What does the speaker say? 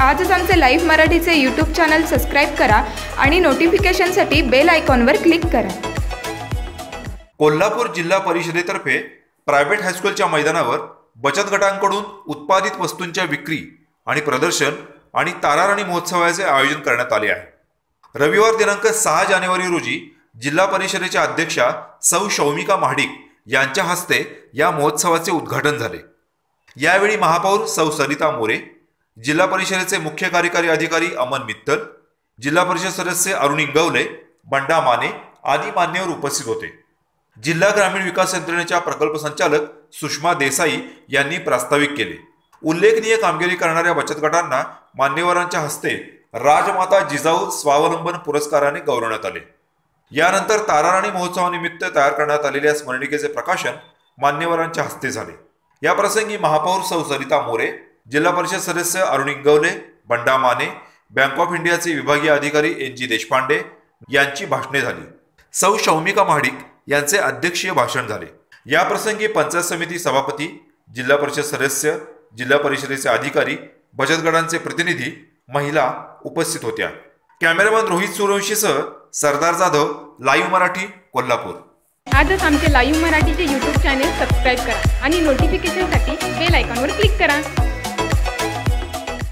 आजच आमचे लाईव्ह मराठीचे यूट्यूब चॅनल सबस्क्राईब करा आणि नोटिफिकेशनसाठी बेल आयकॉनवर क्लिक करा. कोल्हापूर जिल्हा परिषदेतर्फे प्रायव्हेट हायस्कूलच्या मैदानावर बचत गटांकडून उत्पादित वस्तूंच्या विक्री आणि प्रदर्शन आणि ताराराणी महोत्सवाचे आयोजन करण्यात आले आहे. रविवार दिनांक सहा जानेवारी रोजी जिल्हा परिषदेच्या अध्यक्षा सौ शौमिका महाडिक यांच्या हस्ते या महोत्सवाचे उद्घाटन झाले. यावेळी महापौर सौ सरिता मोरे जिल्हा परिषदेचे मुख्य कार्यकारी अधिकारी अमन मित्तल जिल्हा परिषद सदस्य अरुण गवले बंडा माने आदी मान्यवर उपस्थित होते. जिल्हा ग्रामीण विकास यंत्रणेच्या प्रकल्प संचालक सुषमा देसाई यांनी प्रास्ताविक केले. उल्लेखनीय कामगिरी करणाऱ्या बचत गटांना मान्यवरांच्या हस्ते राजमाता जिजाऊ स्वावलंबन पुरस्काराने गौरवण्यात आले. यानंतर ताराराणी महोत्सवानिमित्त तयार करण्यात आलेल्या स्मरणिकेचे प्रकाशन मान्यवरांच्या हस्ते झाले. या प्रसंगी महापौर सौ सरिता मोरे जिल्हा परिषद सदस्य अरुण इंगवले बंडा माने बँक ऑफ इंडियाचे विभागीय अधिकारी एन जी देशपांडे यांची भाषणे झाली. सौ शौमिका महाडिक यांचे अध्यक्षीय भाषण झाले. याप्रसंगी पंचायत समिती सभापती जिल्हा परिषद सदस्य जिल्हा परिषदेचे अधिकारी बचत गटांचे प्रतिनिधी महिला उपस्थित होत्या. कॅमेरामॅन रोहित सूर्यवंशीसह सरदार जाधव लाईव्ह मराठी कोल्हापूर. आजच आमचे लाईव्ह मराठीचे युट्यूब चॅनेल सबस्क्राईब करा आणि नोटिफिकेशनसाठी बेल आयकॉनवर क्लिक करा.